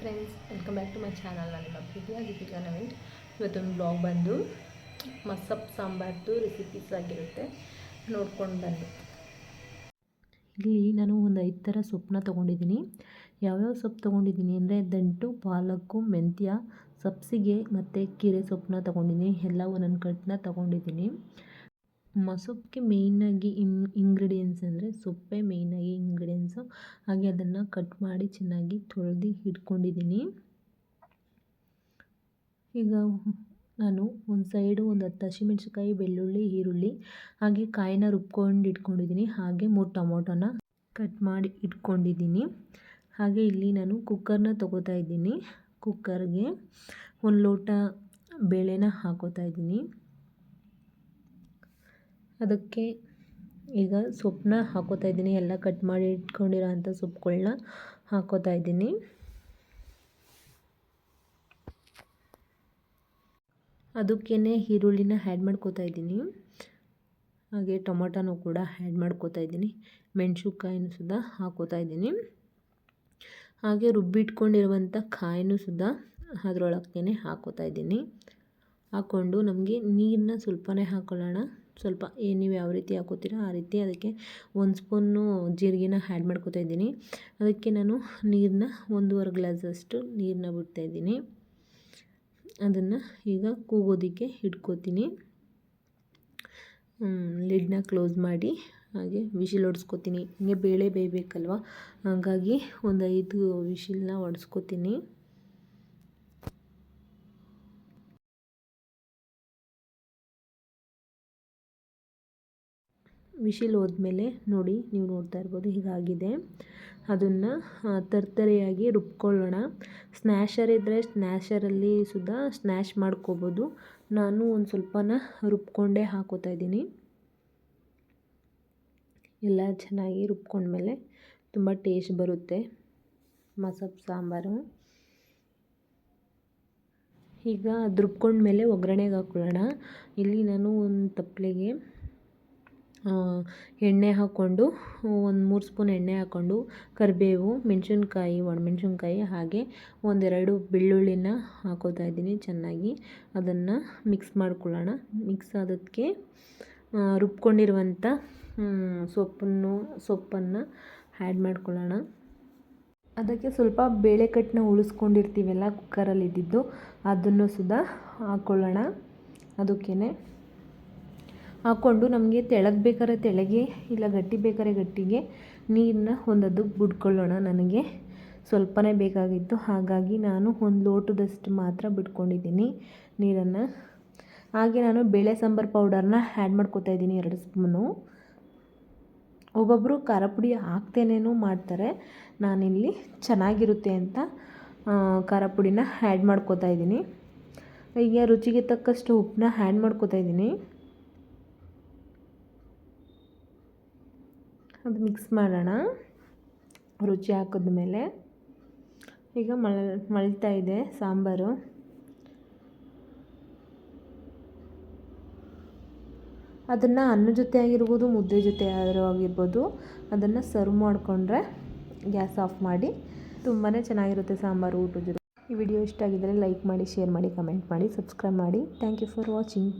Friends welcome back to my channel ನಾನು ನಿಮ್ಮ ಪ್ರೀತಿಯ ದೀಪಿಕಾ ನವೀನ್ ಇವತ್ತೊಂದು ಬ್ಲಾಗ್ ಬಂದು ಮಸಪ್ ಸಾಂಬಾರ್ದು ರೆಸಿಪೀಸ್ ಆಗಿರುತ್ತೆ. ನೋಡ್ಕೊಂಡು ಬಂದು ಇಲ್ಲಿ ನಾನು ಒಂದು ಐದು ಥರ ಸೊಪ್ಪನ್ನ ತೊಗೊಂಡಿದ್ದೀನಿ. ಯಾವ್ಯಾವ ಸೊಪ್ಪು ತೊಗೊಂಡಿದ್ದೀನಿ ಅಂದರೆ ದಂಟು, ಪಾಲಕ್ಕು, ಮೆಂತ್ಯ ಸಬ್ಸಿಗೆ ಮತ್ತು ಕೀರೆ ಸೊಪ್ಪನ್ನ ತೊಗೊಂಡಿದ್ದೀನಿ. ಎಲ್ಲ ಒಂದೊಂದು ಕಟ್ಟನ್ನ ತೊಗೊಂಡಿದ್ದೀನಿ. ಮಸೊಪ್ಪಿಗೆ ಮೇಯ್ನಾಗಿ ಇನ್ ಇಂಗ್ರೀಡಿಯೆಂಟ್ಸ್ ಅಂದರೆ ಸೊಪ್ಪೇ, ಮೇಯ್ನಾಗಿ ಇಂಗ್ರೀಡಿಯೆಂಟ್ಸು ಹಾಗೆ ಅದನ್ನು ಕಟ್ ಮಾಡಿ ಚೆನ್ನಾಗಿ ತೊಳೆದು ಇಟ್ಕೊಂಡಿದ್ದೀನಿ ಈಗ ನಾನು ಒಂದು ಸೈಡು ಒಂದು ಹತ್ತು ಹಸಿಮೆಣ್ಸಿಕಾಯಿ ಬೆಳ್ಳುಳ್ಳಿ, ಈರುಳ್ಳಿ ಹಾಗೆ ಕಾಯಿನ ರುಬ್ಕೊಂಡು ಇಟ್ಕೊಂಡಿದ್ದೀನಿ. ಹಾಗೆ ಮೂರು ಟೊಮೊಟೊನ ಕಟ್ ಮಾಡಿ ಇಟ್ಕೊಂಡಿದ್ದೀನಿ. ಹಾಗೆ ಇಲ್ಲಿ ನಾನು ಕುಕ್ಕರ್ನ ತೊಗೋತಾ ಇದ್ದೀನಿ. ಕುಕ್ಕರ್ಗೆ ಒಂದು ಲೋಟ ಬೇಳೆನ ಹಾಕೋತಾ ಇದ್ದೀನಿ. ಅದಕ್ಕೆ ಈಗ ಸೊಪ್ಪನ್ನ ಹಾಕೋತಾ ಇದ್ದೀನಿ. ಎಲ್ಲ ಕಟ್ ಮಾಡಿ ಇಟ್ಕೊಂಡಿರೋ ಅಂಥ ಸೊಪ್ಪುಗಳನ್ನ ಹಾಕೋತಾ ಇದ್ದೀನಿ. ಅದಕ್ಕೇ ಈರುಳ್ಳಿನ ಹ್ಯಾಡ್ ಮಾಡ್ಕೋತಾ ಇದ್ದೀನಿ. ಹಾಗೆ ಟೊಮೊಟೊನೂ ಕೂಡ ಆ್ಯಡ್ ಮಾಡ್ಕೋತಾ ಇದ್ದೀನಿ. ಮೆಣಸಿನ್ಕಾಯಿನೂ ಸುದ ಹಾಕೋತಾ ಇದ್ದೀನಿ. ಹಾಗೆ ರುಬ್ಬಿಟ್ಕೊಂಡಿರುವಂಥ ಕಾಯಿನೂ ಸುದ ಅದರೊಳಗೇ ಹಾಕೋತಾ ಇದ್ದೀನಿ. ಹಾಕ್ಕೊಂಡು ನಮಗೆ ನೀರನ್ನ ಸ್ವಲ್ಪನೇ ಹಾಕ್ಕೊಳ್ಳೋಣ ಸ್ವಲ್ಪ ನೀವು ಯಾವ ರೀತಿ ಹಾಕೋತೀರ, ಆ ರೀತಿ ಅದಕ್ಕೆ ಒಂದು ಸ್ಪೂನು ಜೀರಿಗೆನ ಆ್ಯಡ್ ಮಾಡ್ಕೋತಾ ಇದ್ದೀನಿ. ಅದಕ್ಕೆ ನಾನು ನೀರನ್ನ ಒಂದೂವರೆ ಗ್ಲಾಸಷ್ಟು ನೀರನ್ನ ಬಿಡ್ತಾಯಿದ್ದೀನಿ ಅದನ್ನು ಈಗ ಕೂಗೋದಕ್ಕೆ ಇಟ್ಕೋತೀನಿ. ಲಿಡ್ನ ಕ್ಲೋಸ್ ಮಾಡಿ ಹಾಗೆ ವಿಶಿಲ್ ಹೊಡ್ಸ್ಕೊತೀನಿ ಹಿಂಗೆ ಬೇಳೆ ಬೇಯಬೇಕಲ್ವ? ಹಾಗಾಗಿ ಒಂದು ಐದು ವಿಶಿಲ್ನ ಹೊಡ್ಸ್ಕೊತೀನಿ ವಿಶಿಲ್ ಹೋದ್ಮೇಲೆ ನೋಡಿ, ನೀವು ನೋಡ್ತಾ ಇರ್ಬೋದು ಹೀಗಾಗಿದೆ. ಅದನ್ನು ತರ್ತರೆಯಾಗಿ ರುಬ್ಕೊಳ್ಳೋಣ. ಸ್ನ್ಯಾಷರ್ ಇದ್ದರೆ ಸ್ನ್ಯಾಷರಲ್ಲಿ ಸುದಾ ಸ್ನ್ಯಾಶ್ ಮಾಡ್ಕೋಬೋದು. ನಾನು ಒಂದು ಸ್ವಲ್ಪನ ರುಬ್ಕೊಂಡೇ ಹಾಕೋತಾ ಇದ್ದೀನಿ. ಎಲ್ಲ ಚೆನ್ನಾಗಿ ರುಬ್ಕೊಂಡ್ಮೇಲೆ ತುಂಬ ಟೇಸ್ಟ್ ಬರುತ್ತೆ. ಮಸಪ್, ಸಾಂಬಾರು. ಈಗ ಅದು ರುಬ್ಕೊಂಡ್ಮೇಲೆ ಒಗ್ಗರಣೆಗೆ ಹಾಕೊಳ್ಳೋಣ. ಇಲ್ಲಿ ನಾನು ಒಂದು ತಪ್ಪಲೆಗೆ ಎಣ್ಣೆ ಹಾಕ್ಕೊಂಡು, ಒಂದು ಮೂರು ಸ್ಪೂನ್ ಎಣ್ಣೆ ಹಾಕ್ಕೊಂಡು, ಕರಿಬೇವು, ಮೆಣಸಿನ್ಕಾಯಿ, ಒಣಮೆಣ್ಸಿನ್ಕಾಯಿ ಹಾಗೆ ಒಂದೆರಡು ಬೆಳ್ಳುಳ್ಳಿನ ಹಾಕೋತಾ ಇದ್ದೀನಿ ಚೆನ್ನಾಗಿ. ಅದನ್ನು ಮಿಕ್ಸ್ ಮಾಡ್ಕೊಳ್ಳೋಣ. ಮಿಕ್ಸ್ ಆದಕ್ಕೆ ರುಬ್ಕೊಂಡಿರುವಂಥ ಸೊಪ್ಪನ್ನು ಸೊಪ್ಪನ್ನು ಆ್ಯಡ್ ಮಾಡ್ಕೊಳ್ಳೋಣ. ಅದಕ್ಕೆ ಸ್ವಲ್ಪ ಬೇಳೆಕಟ್ಟನ್ನ ಉಳಿಸ್ಕೊಂಡಿರ್ತೀವಲ್ಲ ಕುಕ್ಕರಲ್ಲಿ ಇದ್ದಿದ್ದು, ಅದನ್ನು ಸುದಾ ಹಾಕ್ಕೊಳ್ಳೋಣ. ಅದಕ್ಕೇ ಹಾಕ್ಕೊಂಡು ನಮಗೆ ತೆಳಗೆ ಬೇಕಾದ್ರೆ ತೆಳಗೆ, ಇಲ್ಲ ಗಟ್ಟಿ ಬೇಕಾದ್ರೆ ಗಟ್ಟಿಗೆ ನೀರನ್ನ ಒಂದದ್ದು ಬಿಡ್ಕೊಳ್ಳೋಣ ನನಗೆ. ಸ್ವಲ್ಪನೇ ಬೇಕಾಗಿತ್ತು. ಹಾಗಾಗಿ ನಾನು ಒಂದು ಲೋಟದಷ್ಟು ಮಾತ್ರ ಬಿಟ್ಕೊಂಡಿದ್ದೀನಿ ನೀರನ್ನು. ಹಾಗೆ ನಾನು ಬೇಳೆ ಸಾಂಬಾರು ಪೌಡರ್ನ ಆ್ಯಡ್ ಮಾಡ್ಕೋತಾ ಇದ್ದೀನಿ ಎರಡು ಸ್ಪೂನು. ಒಬ್ಬೊಬ್ಬರು ಖಾರ ಪುಡಿ ಹಾಕ್ತೇನೇನೂ ಮಾಡ್ತಾರೆ, ನಾನಿಲ್ಲಿ ಚೆನ್ನಾಗಿರುತ್ತೆ ಅಂತ ಖಾರ ಪುಡಿನ ಆ್ಯಡ್ ಮಾಡ್ಕೋತಾ ಇದ್ದೀನಿ. ಈಗ ರುಚಿಗೆ ತಕ್ಕಷ್ಟು ಉಪ್ಪನ್ನ ಆ್ಯಡ್ ಮಾಡ್ಕೋತಾ ಇದ್ದೀನಿ. ಅದು ಮಿಕ್ಸ್ ಮಾಡೋಣ. ರುಚಿ ಹಾಕಿದ್ಮೇಲೆ ಈಗ ಮಳ ಮಳ್ತಾ ಇದೆ ಸಾಂಬಾರು. ಅದನ್ನು ಅನ್ನ ಜೊತೆ ಆಗಿರ್ಬೋದು, ಮುದ್ದೆ ಜೊತೆ ಆದರೂ ಆಗಿರ್ಬೋದು, ಅದನ್ನು ಸರ್ವ್ ಮಾಡಿಕೊಂಡ್ರೆ ಗ್ಯಾಸ್ ಆಫ್ ಮಾಡಿ ತುಂಬಾ ಚೆನ್ನಾಗಿರುತ್ತೆ ಸಾಂಬಾರು, ಊಟದ ಜೊತೆ. ಈ ವಿಡಿಯೋ ಇಷ್ಟ ಆಗಿದ್ದರೆ ಲೈಕ್ ಮಾಡಿ ಶೇರ್ ಮಾಡಿ ಕಮೆಂಟ್ ಮಾಡಿ ಸಬ್ಸ್ಕ್ರೈಬ್ ಮಾಡಿ. Thank you for watching